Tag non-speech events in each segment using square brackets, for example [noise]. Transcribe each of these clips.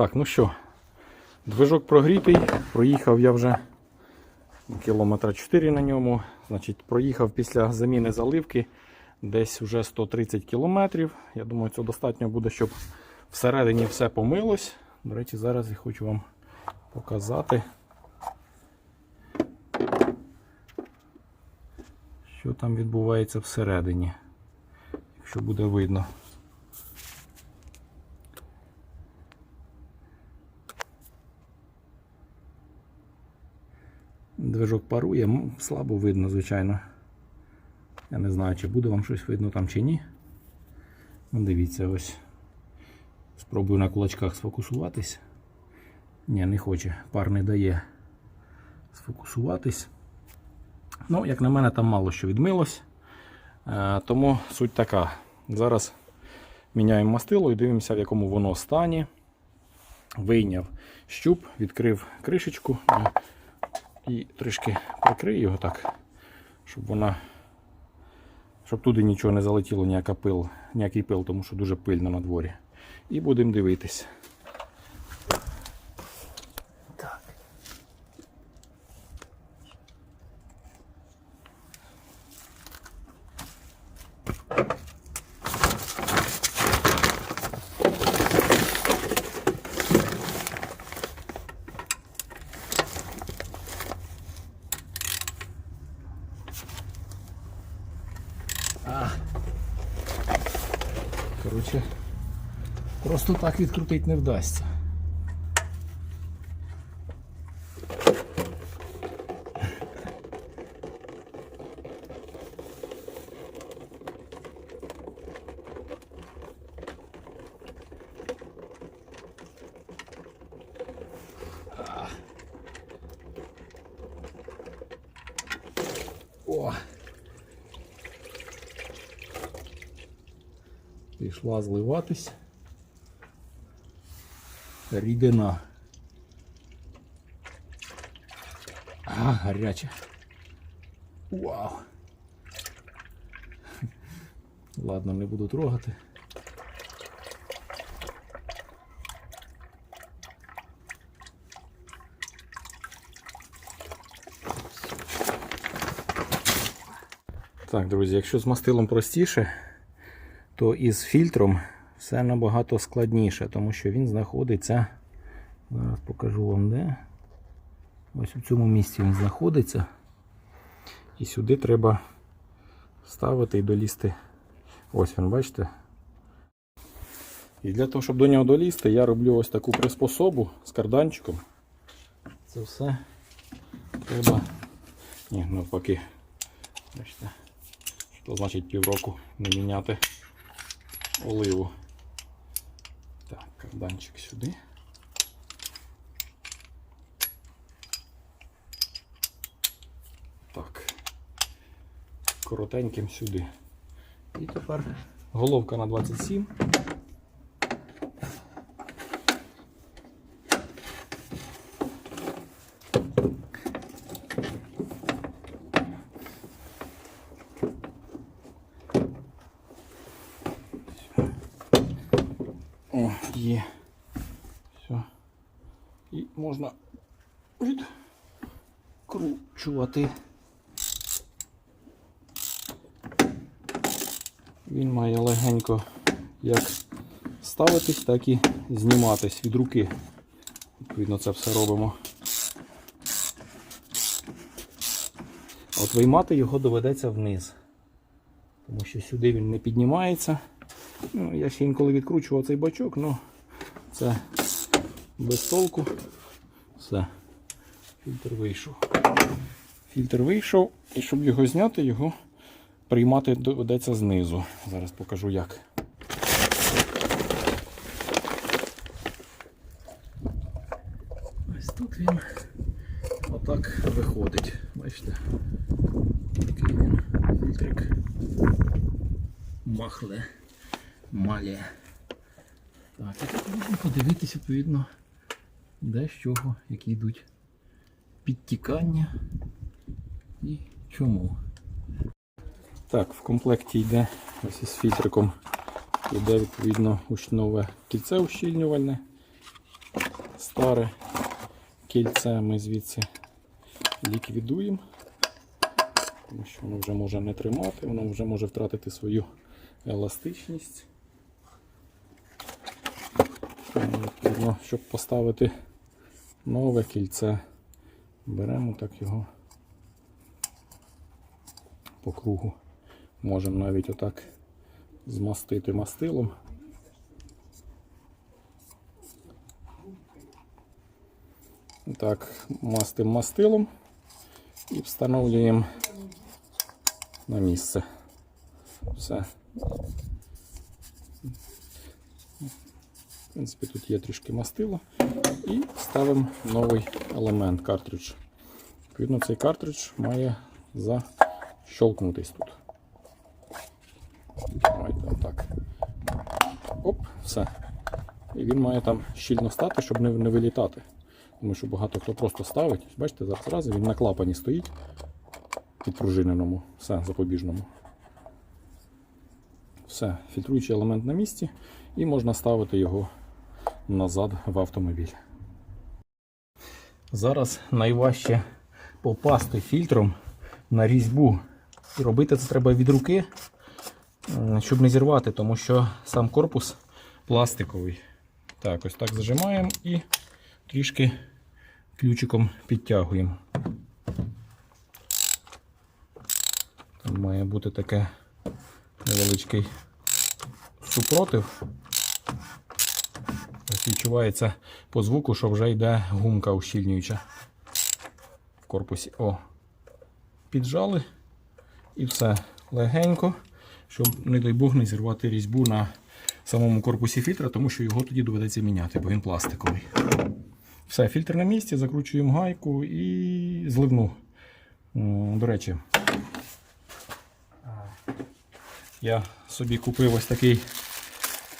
Так, ну що, движок прогрітий, проїхав я вже кілометра 4 на ньому. Значить, проїхав після заміни заливки десь вже 130 кілометрів. Я думаю, це достатньо буде, щоб всередині все помилось. До речі, зараз я хочу вам показати, що там відбувається всередині, якщо буде видно. Движок парує, слабо видно, звичайно. Я не знаю, чи буде вам щось видно там чи ні. Ну, дивіться, ось. Спробую на кулачках сфокусуватись. Ні, не хоче, пар не дає сфокусуватись. Ну, як на мене, там мало що відмилось. Е, тому суть така. Зараз міняємо мастило і дивимося, в якому воно стані. Вийняв щуп, відкрив кришечку і трішки прикрию його так, щоб вона. Щоб туди нічого не залетіло, ніяка пил, ніякий пил, тому що дуже пильно на дворі. І будемо дивитись. Так. Коротше, просто так відкрутити не вдасться. О! Пішла зливатись. Рідина. А, гаряче. Вау. Ладно, не буду трогати. Так, друзі, якщо з мастилом простіше, то із фільтром все набагато складніше, тому що він знаходиться. Зараз покажу вам де. Ось у цьому місці він знаходиться. І сюди треба ставити і долізти. Ось він, бачите? І для того, щоб до нього долізти, я роблю ось таку приспособу з карданчиком. Це все треба. Ні, навпаки. Бачите, що значить півроку не міняти оливу. Карданчик сюди. Так. Коротеньким сюди. І тепер головка на 27. О, є. Все. І можна відкручувати. Він має легенько як ставитись, так і зніматись від руки. Відповідно, це все робимо. От виймати його доведеться вниз. Тому що сюди він не піднімається. Ну, я ще інколи відкручував цей бачок, але це без толку. Все. Фільтр вийшов. Фільтр вийшов, і щоб його зняти, його приймати доведеться знизу. Зараз покажу як. Ось тут він отак виходить. Бачите? Такий він фільтрик. Махле. Малє. Так, і тут можна подивитися, відповідно, де з чого, які йдуть підтікання і чому. Так, в комплекті йде ось із фільтриком йде відповідно учнове кільце ущільнювальне старе кільце ми звідси ліквідуємо, тому що воно вже може не тримати, воно вже може втратити свою еластичність. Тому, Щоб поставити нове кільце, беремо так його по кругу. Можемо навіть отак змастити мастилом. Так, мастим мастилом і встановлюємо на місце. Все. В принципі, тут є трішки мастила. І ставимо новий елемент картридж. Відповідно, цей картридж має защолкнутись тут. Давайте отак. Оп, все. І він має там щільно стати, щоб не, не вилітати. Тому що багато хто просто ставить. Бачите, зараз зразу він на клапані стоїть підпружиненому, все, запобіжному. Все, фільтруючий елемент на місці, і можна ставити його назад в автомобіль. Зараз найважче попасти фільтром на різьбу. І робити це треба від руки, щоб не зірвати, тому що сам корпус пластиковий. Так, ось так зажимаємо і трішки ключиком підтягуємо. Там має бути таке невеличкий супротив. Відчувається по звуку, що вже йде гумка ущільнююча в корпусі. О, піджали і все легенько, щоб, не дай Бог, не зірвати різьбу на самому корпусі фільтра, тому що його тоді доведеться міняти, бо він пластиковий. Все, фільтр на місці, закручуємо гайку і зливну. До речі, я собі купив ось такий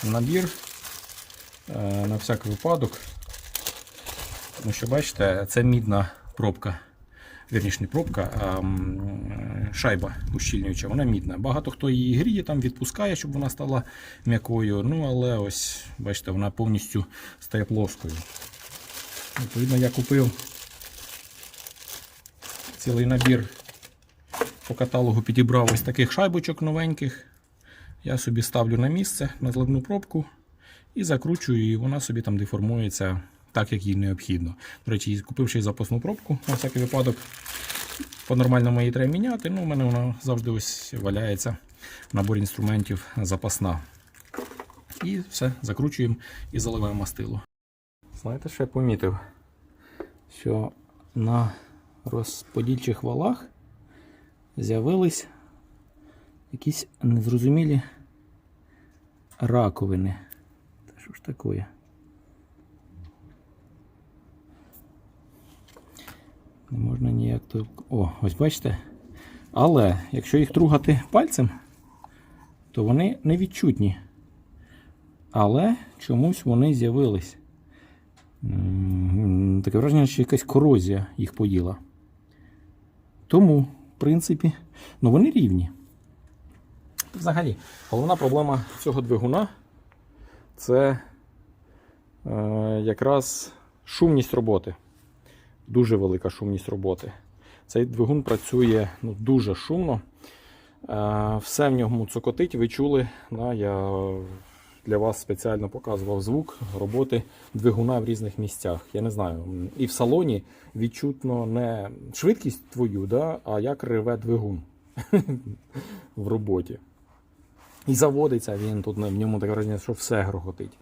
набір на всяк випадок. Тому що, бачите, це мідна пробка. Вірніше, не пробка, а шайба ущільнююча, вона мідна. Багато хто її гріє, там відпускає, щоб вона стала м'якою. Ну, але ось, бачите, вона повністю стає плоскою. Відповідно, я купив цілий набір по каталогу підібрав ось таких шайбочок новеньких. Я собі ставлю на місце на зливну пробку і закручую, і вона собі там деформується так, як їй необхідно. До речі, купивши запасну пробку, на всякий випадок, по-нормальному її треба міняти. Ну, у мене вона завжди ось валяється в наборі інструментів запасна. І все, закручуємо і заливаємо мастило. Знаєте, що я помітив? Що на розподільчих валах з'явились якісь незрозумілі раковини. Що ж таке? Не можна ніяк то. О, ось бачите. Але якщо їх тругати пальцем, то вони невідчутні. Але чомусь вони з'явились. Таке враження, що якась корозія їх поїла. Тому, в принципі, ну вони рівні. Взагалі, головна проблема цього двигуна це е, якраз шумність роботи. Дуже велика шумність роботи. Цей двигун працює ну, дуже шумно. Е, все в ньому цокотить. Ви чули, да, я для вас спеціально показував звук роботи двигуна в різних місцях. Я не знаю. І в салоні відчутно не швидкість твою, да, а як реве двигун [laughs] в роботі. І заводиться він тут в ньому таке враження, що все грохотить.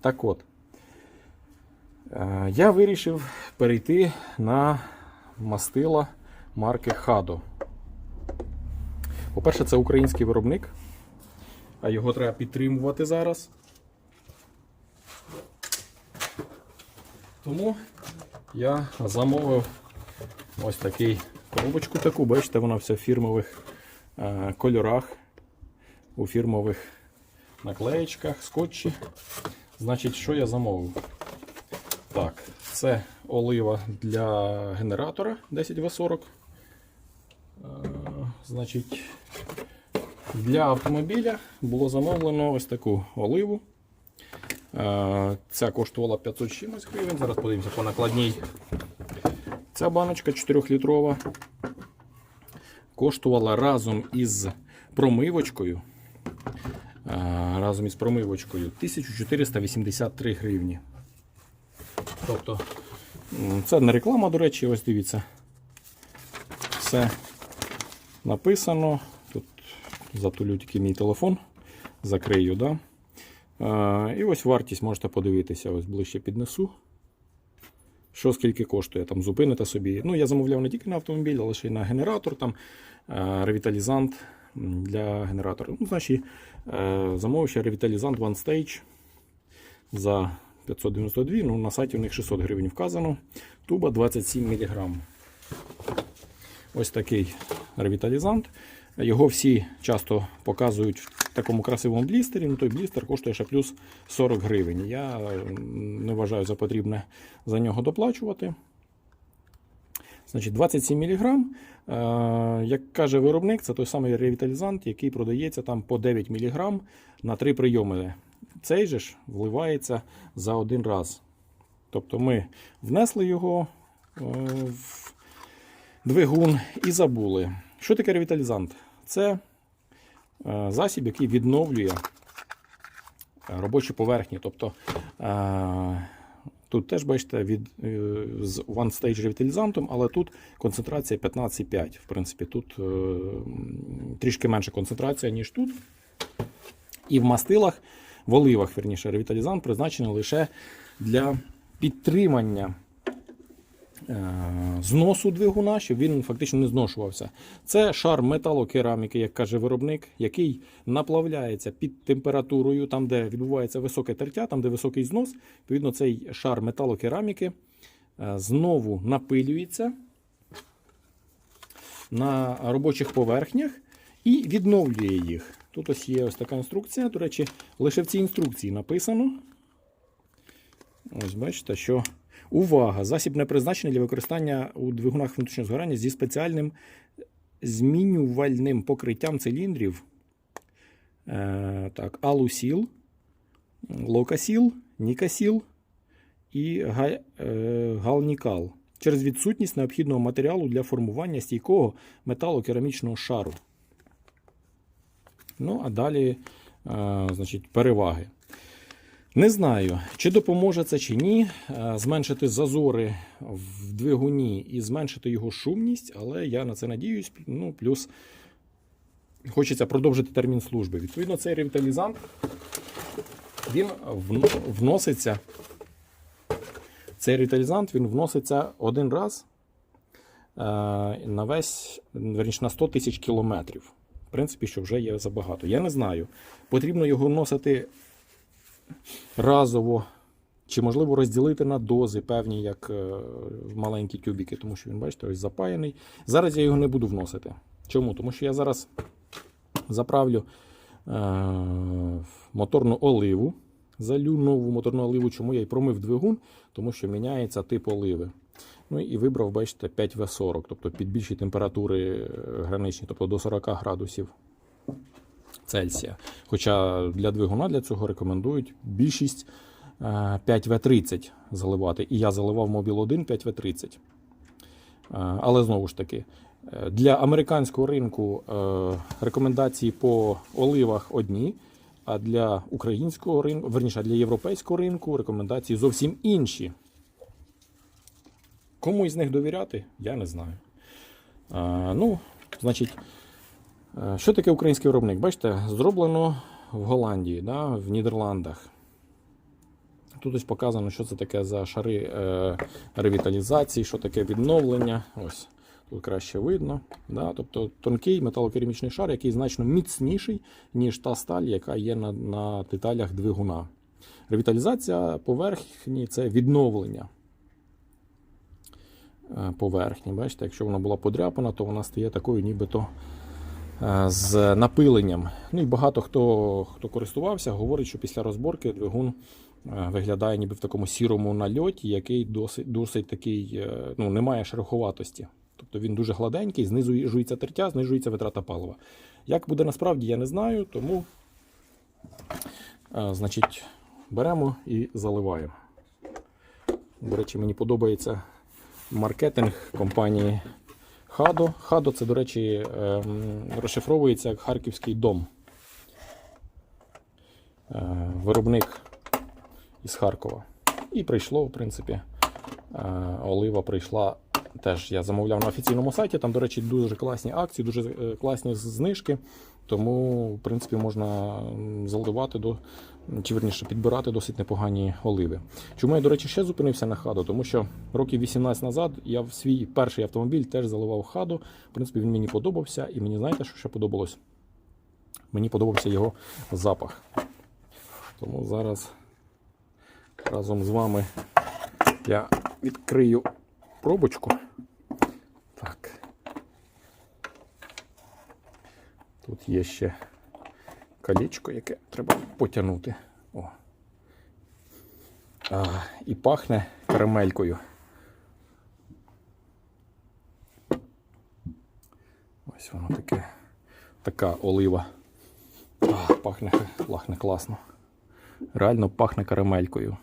Так от, е, я вирішив перейти на мастила марки Hado. По-перше, це український виробник, а його треба підтримувати зараз. Тому я замовив ось такий коробочку таку, бачите, вона вся в фірмових е, кольорах, у фірмових наклеєчках, скотчі. Значить, що я замовив? Так, це олива для генератора 10В40. Е, Значить, для автомобіля було замовлено ось таку оливу. Е, Ця коштувала 500 чимось гривень. Зараз подивимося по накладній. Ця баночка 4-літрова коштувала разом із промивочкою. е, Разом із промивочкою 1483 гривні. Тобто, це не реклама, до речі, ось дивіться. Все написано. Тут затулю тільки мій телефон, закрию, да? І ось вартість можете подивитися, ось ближче піднесу. Що скільки коштує, там зупините собі. Ну, я замовляв не тільки на автомобіль, але ще й на генератор, там ревіталізант для генератора. Ну, значить, е, замовив ще ревіталізант One Stage за 592, ну на сайті у них 600 гривень вказано. Туба 27 мг. Ось такий ревіталізант. Його всі часто показують в такому красивому блістері. Ну той блістер коштує ще плюс 40 гривень. Я не вважаю за потрібне за нього доплачувати. Значить, 27 мг. Е, як каже виробник, це той самий ревіталізант, який продається там по 9 мг на 3 прийоми. Цей же ж вливається за один раз. Тобто ми внесли його е, в двигун і забули. Що таке ревіталізант? Це е, засіб, який відновлює е, робочі поверхні. Тобто е, тут теж бачите від, з One Stage ревіталізантом, але тут концентрація 15,5. В принципі, тут трішки менша концентрація, ніж тут. І в мастилах, в оливах, верніше, ревіталізант призначений лише для підтримання зносу двигуна, щоб він фактично не зношувався. Це шар металокераміки, як каже виробник, який наплавляється під температурою, там, де відбувається високе тертя, там, де високий знос. Відповідно, цей шар металокераміки е, знову напилюється на робочих поверхнях і відновлює їх. Тут ось є ось така інструкція. До речі, лише в цій інструкції написано. Ось бачите, що увага! Засіб не призначений для використання у двигунах внутрішнього згорання зі спеціальним змінювальним покриттям циліндрів. Е, так, алусіл, локасіл, нікасіл і е, галнікал через відсутність необхідного матеріалу для формування стійкого металокерамічного шару. Ну, а далі, е, значить, переваги. Не знаю, чи допоможе це чи ні. е, Зменшити зазори в двигуні і зменшити його шумність, але я на це надіюсь. Ну, плюс хочеться продовжити термін служби. Відповідно, цей ревіталізант він вноситься. Цей ревіталізант він вноситься один раз е, на весь, верніше, на 100 тисяч кілометрів. В принципі, що вже є забагато. Я не знаю. Потрібно його вносити разово, чи можливо розділити на дози певні, як е, маленькі тюбіки, тому що він, бачите, ось запаяний. Зараз я його не буду вносити. Чому? Тому що я зараз заправлю е, моторну оливу, залю нову моторну оливу, чому я й промив двигун, тому що міняється тип оливи. Ну і вибрав, бачите, 5В40, тобто під більші температури е, граничні, тобто до 40 градусів. Цельсія. Хоча для двигуна для цього рекомендують більшість е, 5В30 заливати. І я заливав Мобіл 1 5В30. Е, Але знову ж таки, е, для американського ринку е, рекомендації по оливах одні, а для українського ринку, верніше, для європейського ринку рекомендації зовсім інші. Кому із них довіряти, я не знаю. Е, Ну, значить. Е, Що таке український виробник? Бачите, зроблено в Голландії, да, в Нідерландах. Тут ось показано, що це таке за шари е, ревіталізації, що таке відновлення. Ось тут краще видно. Да? Тобто тонкий металокерамічний шар, який значно міцніший, ніж та сталь, яка є на, на деталях двигуна. Ревіталізація поверхні це відновлення е, поверхні. Бачите, якщо вона була подряпана, то вона стає такою, нібито з напиленням. Ну і багато хто, хто користувався, говорить, що після розборки двигун е, виглядає ніби в такому сірому нальоті, який досить, досить такий, е, ну, не має шероховатості. Тобто він дуже гладенький, знижується тертя, знижується витрата палива. Як буде насправді, я не знаю, тому е, значить, беремо і заливаємо. До речі, мені подобається маркетинг компанії Хадо. Хадо це, до речі, ем, розшифровується як Харківський дом. Е, Виробник із Харкова. І прийшло, в принципі, е, олива прийшла. Теж я замовляв на офіційному сайті. Там, до речі, дуже класні акції, дуже е, класні знижки. Тому, в принципі, можна заливати до чи верніше підбирати досить непогані оливи. Чому я, до речі, ще зупинився на хаду? Тому що років 18 назад я в свій перший автомобіль теж заливав хаду. В принципі, він мені подобався, і мені знаєте, що ще подобалось? Мені подобався його запах. Тому зараз разом з вами я відкрию пробочку. Так. Тут є ще колечко, яке треба потягнути. О. А, і пахне карамелькою. Ось воно таке. Така олива. А, пахне, пахне класно. Реально пахне карамелькою.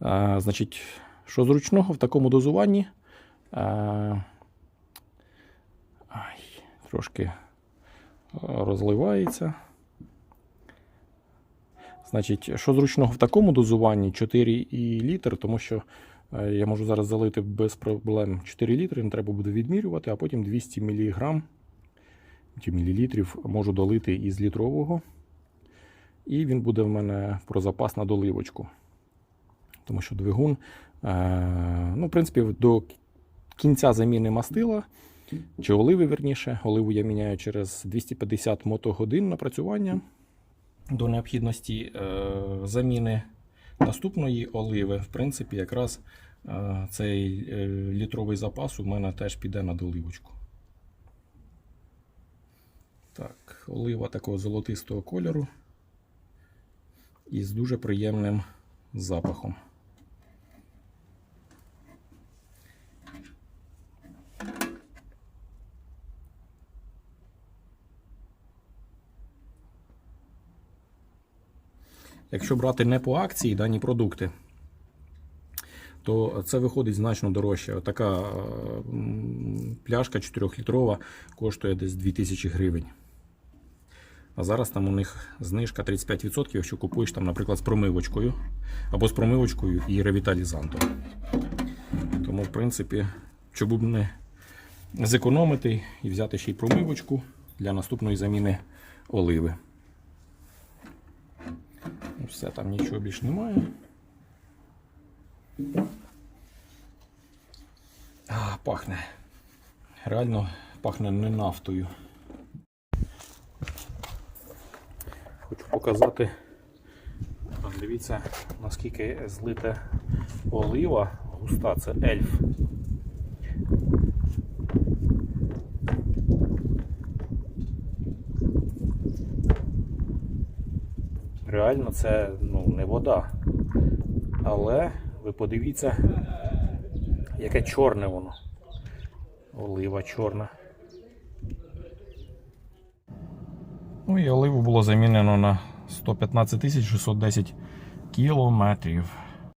А, значить, що зручного в такому дозуванні? А, ай, трошки розливається. Значить, що зручного в такому дозуванні 4 і літр, тому що е, я можу зараз залити без проблем 4 літри, не треба буде відмірювати, а потім 200 мг чи мілілітрів можу долити із літрового. І він буде в мене про запас на доливочку. Тому що двигун, е, ну, в принципі, до кінця заміни мастила чи оливи, верніше. Оливу я міняю через 250 мотогодин напрацювання до необхідності е, заміни наступної оливи. В принципі, якраз е, цей е, літровий запас у мене теж піде на доливочку. Так, олива такого золотистого кольору і з дуже приємним запахом. Якщо брати не по акції дані продукти, то це виходить значно дорожче. Така е, пляшка 4-літрова коштує десь 2000 гривень. А зараз там у них знижка 35%, якщо купуєш там, наприклад, з промивочкою або з промивочкою і ревіталізантом. Тому, в принципі, щоб б не зекономити і взяти ще й промивочку для наступної заміни оливи. Ну, Все, там нічого більш немає. А, пахне. Реально пахне не нафтою. Хочу показати. Дивіться, наскільки злита олива густа, це ельф. Реально це ну, не вода. Але ви подивіться, яке чорне воно. Олива чорна. Ну і оливу було замінено на 115 610 кілометрів.